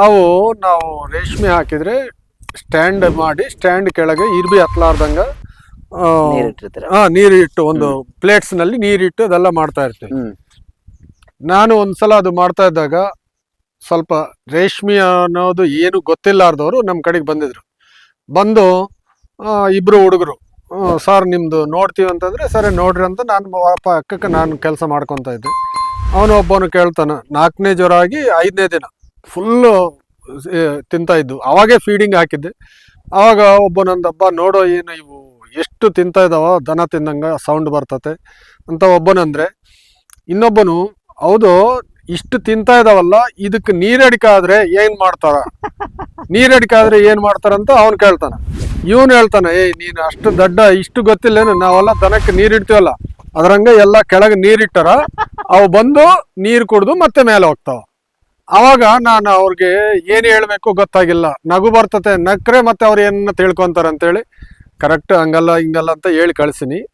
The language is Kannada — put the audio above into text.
ಅವು ನಾವು ರೇಷ್ಮೆ ಹಾಕಿದ್ರೆ ಸ್ಟ್ಯಾಂಡ್ ಮಾಡಿ ಸ್ಟ್ಯಾಂಡ್ ಕೆಳಗೆ ಇರ್ಬಿ ಹತ್ಲಾರ್ದಂಗ ಆ, ನೀರಿಟ್ಟಿರ್ತೀರ? ಆ, ನೀರು ಇಟ್ಟು ಒಂದು ಪ್ಲೇಟ್ಸ್ನಲ್ಲಿ ನೀರಿಟ್ಟು ಅದೆಲ್ಲ ಮಾಡ್ತಾ ಇರ್ತೀವಿ. ನಾನು ಒಂದ್ಸಲ ಅದು ಮಾಡ್ತಾ ಇದ್ದಾಗ ಸ್ವಲ್ಪ ರೇಷ್ಮೆ ಅನ್ನೋದು ಏನು ಗೊತ್ತಿಲ್ಲಾರ್ದವರು ನಮ್ಮ ಕಡೆಗೆ ಬಂದಿದ್ರು. ಬಂದು ಇಬ್ರು ಹುಡುಗರು ಸರ್ ನಿಮ್ದು ನೋಡ್ತೀವಿ ಅಂತಂದ್ರೆ ಸರಿ ನೋಡ್ರಿ ಅಂತ ನಾನು ಪಾಪ ಅಕ್ಕಕ್ಕೆ ನಾನು ಕೆಲಸ ಮಾಡ್ಕೊತಾ ಇದ್ದೆ. ಅವನು ಒಬ್ಬನು ಕೇಳ್ತಾನ ನಾಲ್ಕನೇ ಜ್ವರ ಆಗಿ ಐದನೇ ದಿನ. ಫುಲ್ಲು ತಿಂತಾ ಇದ್ದು ಅವಾಗೇ ಫೀಡಿಂಗ್ ಹಾಕಿದ್ದೆ. ಅವಾಗ ಒಬ್ಬನೊಂದಬ್ಬ ನೋಡೋ ಏನು ಇವು ಎಷ್ಟು ತಿಂತಾ ದನ ತಿಂದಂಗೆ ಸೌಂಡ್ ಬರ್ತತೆ. ಅಂತ ಒಬ್ಬನಂದ್ರೆ ಇನ್ನೊಬ್ಬನು ಹೌದು ಇಷ್ಟು ತಿಂತಾ ಇದಾವಲ್ಲ ಇದಕ್ಕೆ ನೀರಡಿಕೆ ಆದ್ರೆ ಏನ್ ಮಾಡ್ತಾರ? ನೀರಡಿಕೆ ಆದ್ರೆ ಏನ್ ಮಾಡ್ತಾರಂತ ಅವ್ನು ಕೇಳ್ತಾನೆ. ಇವನು ಹೇಳ್ತಾನೆ ಏಯ್ ನೀನು ಅಷ್ಟು ದಡ್ಡ ಇಷ್ಟು ಗೊತ್ತಿಲ್ಲೇನು ನಾವೆಲ್ಲ ದನಕ್ಕೆ ನೀರಿಡ್ತೀವಲ್ಲ ಅದ್ರಂಗ ಎಲ್ಲ ಕೆಳಗೆ ನೀರಿಟ್ಟಾರ ಅವು ಬಂದು ನೀರು ಕುಡ್ದು ಮತ್ತೆ ಮೇಲೆ ಹೋಗ್ತಾವ. ಅವಾಗ ನಾನು ಅವ್ರಿಗೆ ಏನು ಹೇಳಬೇಕು ಗೊತ್ತಾಗಿಲ್ಲ. ನಗು ಬರ್ತತೆ, ನಕ್ರೆ ಮತ್ತೆ ಅವ್ರು ಏನ ತಿಳ್ಕೊಂತಾರಂತೇಳಿ. ಕರೆಕ್ಟ್ ಹಂಗಲ್ಲ, ಹಿಂಗಲ್ಲ ಅಂತ ಹೇಳಿ ಕಳ್ಸಿನಿ.